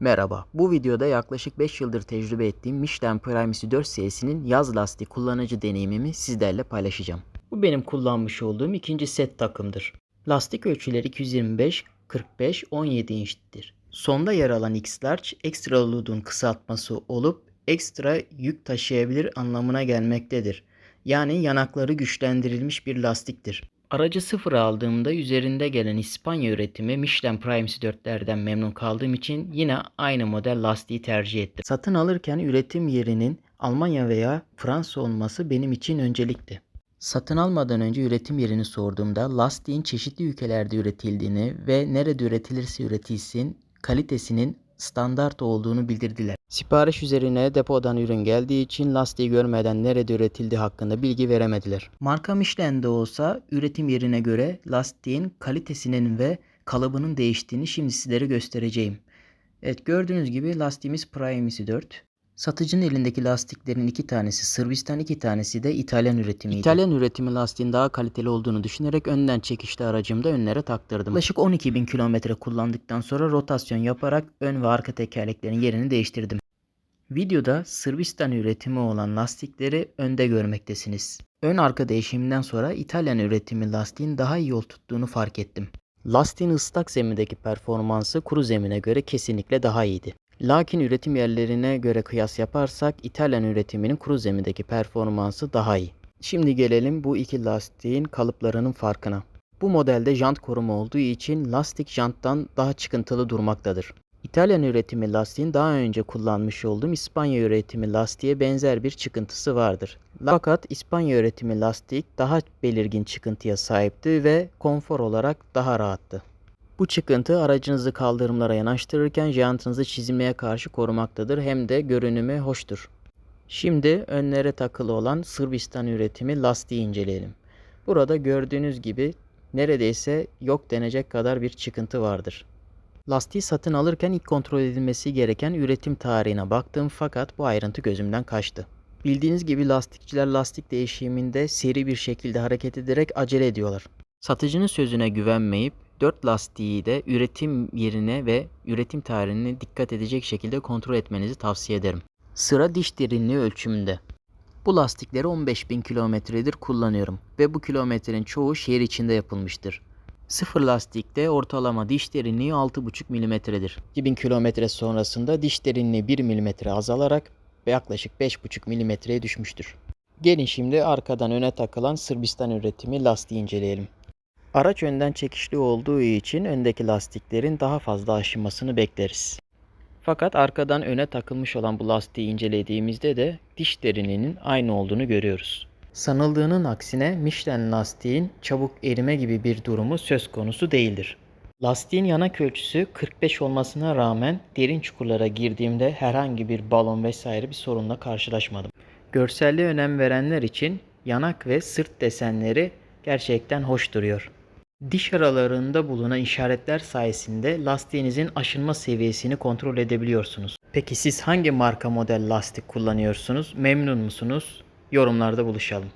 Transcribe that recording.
Merhaba, bu videoda yaklaşık 5 yıldır tecrübe ettiğim Michelin Primacy 4 serisinin yaz lastiği kullanıcı deneyimimi sizlerle paylaşacağım. Bu benim kullanmış olduğum ikinci set takımdır. Lastik ölçüleri 225, 45, 17 inçtir. Sonda yer alan X-Large, ekstra load'un kısaltması olup ekstra yük taşıyabilir anlamına gelmektedir. Yani yanakları güçlendirilmiş bir lastiktir. Aracı sıfır aldığımda üzerinde gelen İspanya üretimi Michelin Primacy 4'lerden memnun kaldığım için yine aynı model lastiği tercih ettim. Satın alırken üretim yerinin Almanya veya Fransa olması benim için öncelikti. Satın almadan önce üretim yerini sorduğumda lastiğin çeşitli ülkelerde üretildiğini ve nerede üretilirse üretilsin kalitesinin standart olduğunu bildirdiler. Sipariş üzerine depodan ürün geldiği için lastiği görmeden nerede üretildiği hakkında bilgi veremediler. Marka Michelin'de olsa üretim yerine göre lastiğin kalitesinin ve kalıbının değiştiğini şimdi sizlere göstereceğim. Evet gördüğünüz gibi lastiğimiz Primacy 4. Satıcının elindeki lastiklerin iki tanesi Sırbistan, iki tanesi de İtalyan üretimiydi. İtalyan üretimi lastiğin daha kaliteli olduğunu düşünerek önden çekişli aracımda önlere taktırdım. Yaklaşık 12 bin kilometre kullandıktan sonra rotasyon yaparak ön ve arka tekerleklerin yerini değiştirdim. Videoda Sırbistan üretimi olan lastikleri önde görmektesiniz. Ön arka değişiminden sonra İtalyan üretimi lastiğin daha iyi yol tuttuğunu fark ettim. Lastiğin ıslak zemindeki performansı kuru zemine göre kesinlikle daha iyiydi. Lakin üretim yerlerine göre kıyas yaparsak İtalyan üretiminin kuru zemindeki performansı daha iyi. Şimdi gelelim bu iki lastiğin kalıplarının farkına. Bu modelde jant koruma olduğu için lastik janttan daha çıkıntılı durmaktadır. İtalyan üretimi lastiğin daha önce kullanmış olduğum İspanya üretimi lastiğe benzer bir çıkıntısı vardır. Fakat İspanya üretimi lastik daha belirgin çıkıntıya sahipti ve konfor olarak daha rahattı. Bu çıkıntı aracınızı kaldırımlara yanaştırırken jantınızı çizilmeye karşı korumaktadır hem de görünümü hoştur. Şimdi önlere takılı olan Sırbistan üretimi lastiği inceleyelim. Burada gördüğünüz gibi neredeyse yok denecek kadar bir çıkıntı vardır. Lastiği satın alırken ilk kontrol edilmesi gereken üretim tarihine baktım fakat bu ayrıntı gözümden kaçtı. Bildiğiniz gibi lastikçiler lastik değişiminde seri bir şekilde hareket ederek acele ediyorlar. Satıcının sözüne güvenmeyip 4 lastiği de üretim yerine ve üretim tarihine dikkat edecek şekilde kontrol etmenizi tavsiye ederim. Sıra diş derinliği ölçümünde. Bu lastikleri 15.000 kilometredir kullanıyorum ve bu kilometrenin çoğu şehir içinde yapılmıştır. Sıfır lastikte ortalama diş derinliği 6,5 mm'dir. 2000 kilometre sonrasında diş derinliği 1 mm azalarak yaklaşık 5,5 mm'ye düşmüştür. Gelin şimdi arkadan öne takılan Sırbistan üretimi lastiği inceleyelim. Araç önden çekişli olduğu için öndeki lastiklerin daha fazla aşınmasını bekleriz. Fakat arkadan öne takılmış olan bu lastiği incelediğimizde de diş derinliğinin aynı olduğunu görüyoruz. Sanıldığının aksine Michelin lastiğin çabuk erime gibi bir durumu söz konusu değildir. Lastiğin yanak ölçüsü 45 olmasına rağmen derin çukurlara girdiğimde herhangi bir balon vesaire bir sorunla karşılaşmadım. Görselliğe önem verenler için yanak ve sırt desenleri gerçekten hoş duruyor. Diş aralarında bulunan işaretler sayesinde lastiğinizin aşınma seviyesini kontrol edebiliyorsunuz. Peki siz hangi marka model lastik kullanıyorsunuz? Memnun musunuz? Yorumlarda buluşalım.